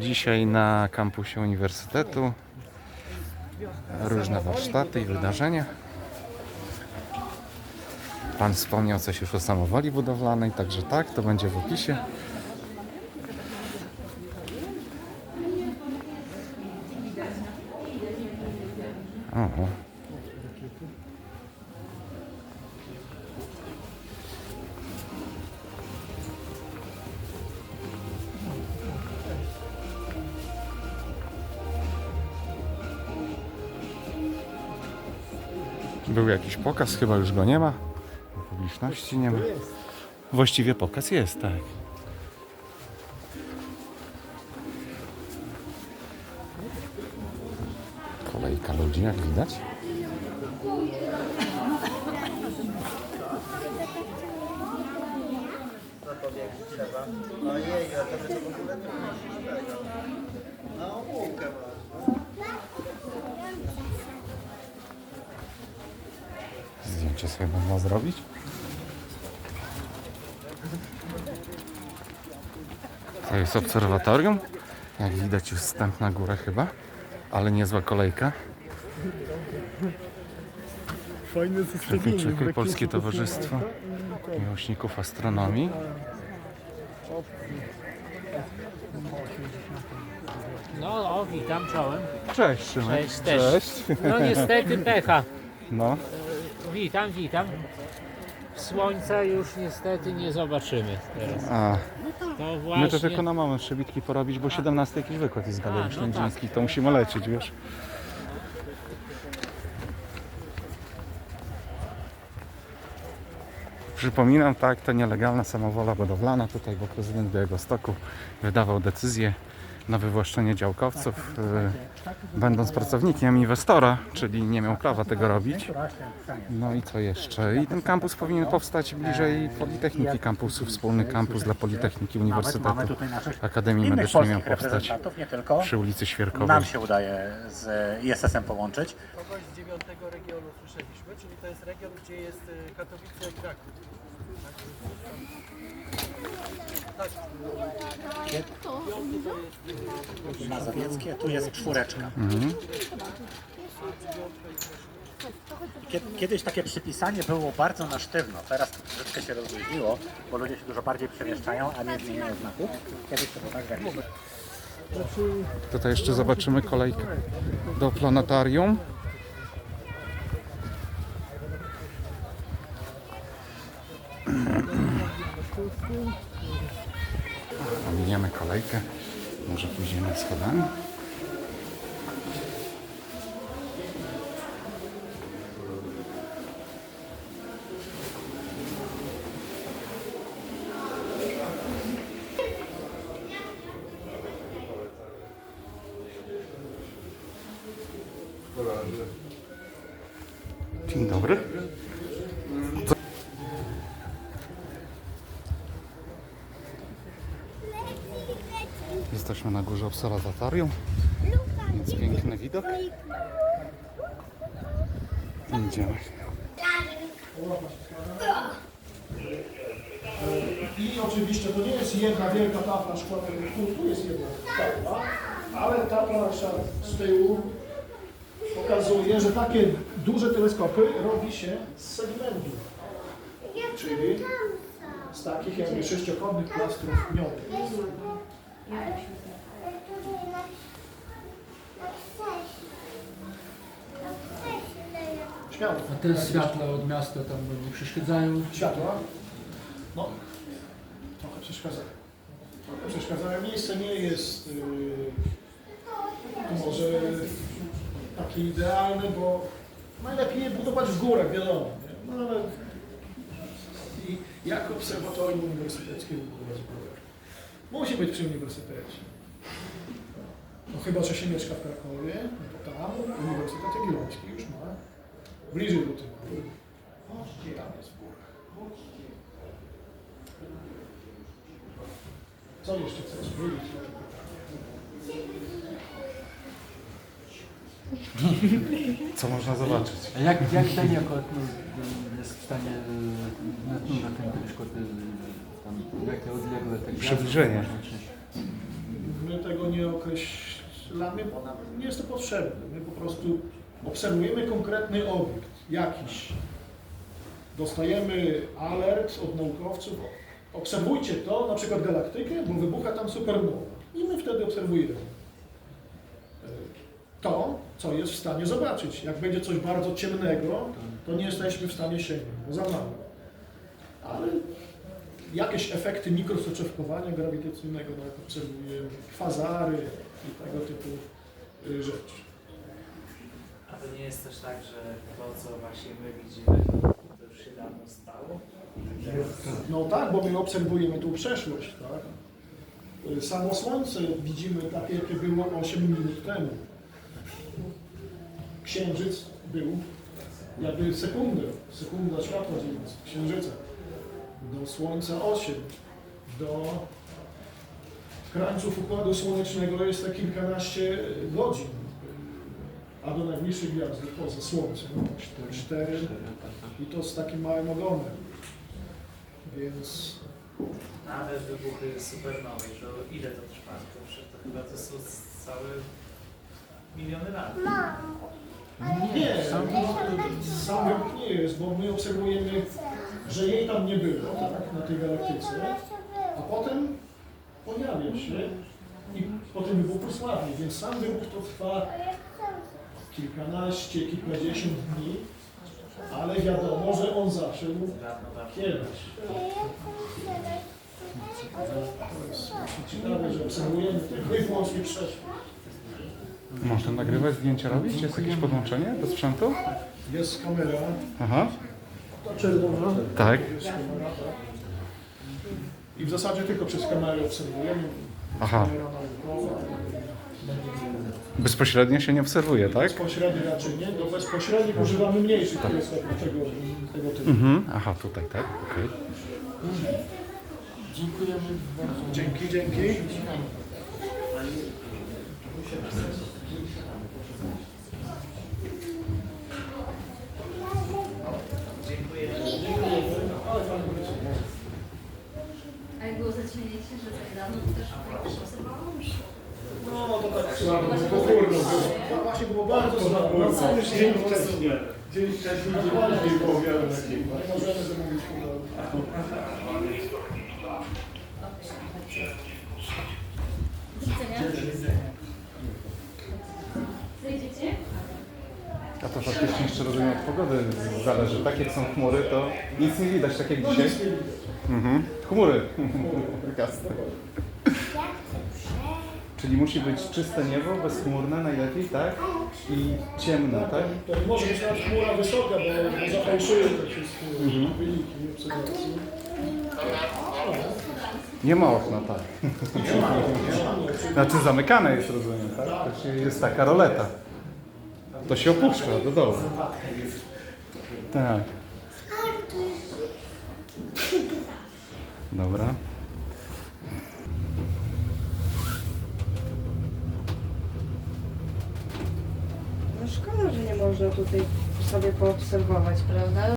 Dzisiaj na kampusie uniwersytetu różne warsztaty i wydarzenia. Pan wspomniał coś już o samowoli budowlanej, także tak, to będzie w opisie. O, Był jakiś pokaz, chyba już go nie ma. Publiczności nie ma. Właściwie pokaz jest, tak. Kolejka ludzi, jak widać. Ojej, a to w nie. Na omówkę Zdjęcie sobie można zrobić. To jest obserwatorium. Jak widać już wstęp na górę chyba, ale niezła kolejka. Fajne czekaj, Polskie Towarzystwo Miłośników Astronomii. No, o, witam, czołem. Cześć, Szymek. Cześć, też. No niestety pecha. No, Witam, witam. Słońca już niestety nie zobaczymy teraz. a To my to właśnie... tylko na moment przebitki porobić, bo 17 jakiś wykład jest A, no Ślędzińskiej, to musimy lecieć, wiesz. Przypominam, tak, to nielegalna samowola budowlana tutaj, bo prezydent Białegostoku wydawał decyzję na wywłaszczenie działkowców, y, będąc pracownikiem inwestora, czyli nie miał prawa tego robić. No i co jeszcze? I ten kampus powinien powstać bliżej Politechniki Kampusu, wspólny kampus dla Politechniki Uniwersytetu Akademii Medycznej miał powstać przy ulicy Świerkowej. Nam się udaje z ISS-em połączyć. Kogoś z dziewiątego regionu słyszeliśmy, czyli to jest region, gdzie jest y, Katowice i Kraków. Mazowieckie, tu jest czwóreczka. Kie- Kiedyś takie przypisanie było bardzo na sztywno, teraz to troszeczkę się rozluźniło, bo ludzie się dużo bardziej przemieszczają, a nie zmieniają znaków. Kiedyś to było tak, że Tutaj jeszcze zobaczymy kolejkę do planetarium. Ominiemy kolejkę. Może pójdziemy schodami. Dzień dobry. Na górze obserwatorium, więc piękny widok. Idziemy. I oczywiście to nie jest jedna wielka tafla szkła tu, jest jedna tafla, ale tafla z tyłu pokazuje, że takie duże teleskopy robi się z segmentu, czyli z takich jakby sześciokątnych plastrów miodu. Śmiało. A te światła od miasta tam nie przeszkadzają? Światła? No, trochę przeszkadzają. Trochę przeszkadzają. Miejsce nie jest yy, może takie idealne, bo najlepiej je budować w górach, wiadomo. Nie? No ale i jak obserwatorium uniwersyteckie budować w górach? Musi być przy uniwersytecie. No chyba, że się mieszka w Krakowie, no to tam Uniwersytet Jagielloński bliżej do tyłu. Tam jest w górach. Co jeszcze chcesz wiedzieć? Co można zobaczyć? A jak, jak ten jako no, jest w stanie na, no, na ten teleskop tam, jakie odległe tak Przybliżenie. My tego nie określamy, bo nam nie jest to potrzebne. My po prostu obserwujemy konkretny obiekt, jakiś. Dostajemy alert od naukowców, obserwujcie to, na przykład galaktykę, bo wybucha tam supernowa. I my wtedy obserwujemy e, to, co jest w stanie zobaczyć. Jak będzie coś bardzo ciemnego, to nie jesteśmy w stanie sięgnąć, bo za mało. Ale jakieś efekty mikrosoczewkowania grawitacyjnego, no jak obserwujemy, kwazary i tego typu y, rzeczy. To nie jest też tak, że to, co właśnie my widzimy, to już się dawno stało? No tak, bo my obserwujemy tu przeszłość, tak? Samo Słońce widzimy takie, jakie było 8 minut temu. Księżyc był jakby sekundę, sekunda światła dzieląca Księżyca. Do Słońca 8, do krańców Układu Słonecznego jest to kilkanaście godzin, a do najbliższej gwiazdy poza Słońcem, no, cztery i to z takim małym ogonem. Więc Nawet wybuchy supernowej, to ile to trwa? To, to chyba to są całe miliony lat. nie, sam wybuch nie jest, bo my obserwujemy, że jej tam nie było, tak, na tej galaktyce, a potem pojawia się i po tym wybuchu słabnie, więc sam wybuch to trwa kilkanaście, kilkadziesiąt dni, ale wiadomo, że on Dawno, dawno. kiedyś. To ciekawe, że obserwujemy tylko i wyłącznie przeszłość. Można nagrywać, zdjęcia robić? Jest jakieś podłączenie do sprzętu? Jest kamera, Aha, ta czerwona, tak. jest kamera, tak. I w zasadzie tylko przez kamerę obserwujemy. Aha. Kamera naukowa. Bezpośrednio się nie obserwuje, tak? Bezpośrednio raczej nie, do bezpośrednich używamy mniejszych teleskopów tego, tego typu. Mhm. Aha, tutaj, tak? Okej. Dziękujemy bardzo. Dzięki, dzięki. A jak było zaćmienie księżyca niedawno, to też też obserwowałam? No słabo, kurno było. To właśnie było bardzo słabo. No, cały dzień wcześniej. Dzień wcześniej, dzień później takiego. Możemy zamówić widzenia. Zejdziecie? A to faktycznie jeszcze rozumiem od pogody zależy. Tak jak są chmury, to nic nie widać, tak jak No dzisiaj. Mhm. Chmury. Jasne. Czyli musi być czyste niebo, bezchmurne najlepiej, tak? I ciemne, tak? Nie może być nawet chmura wysoka, bo, bo zafałszuje te wszystkie wyniki obserwacji. Nie ma okna, tak. Znaczy zamykane jest, rozumiem, tak? To się, jest taka roleta. To się opuszcza do dołu. Tak. Dobra. No szkoda, że nie można tutaj sobie poobserwować, prawda?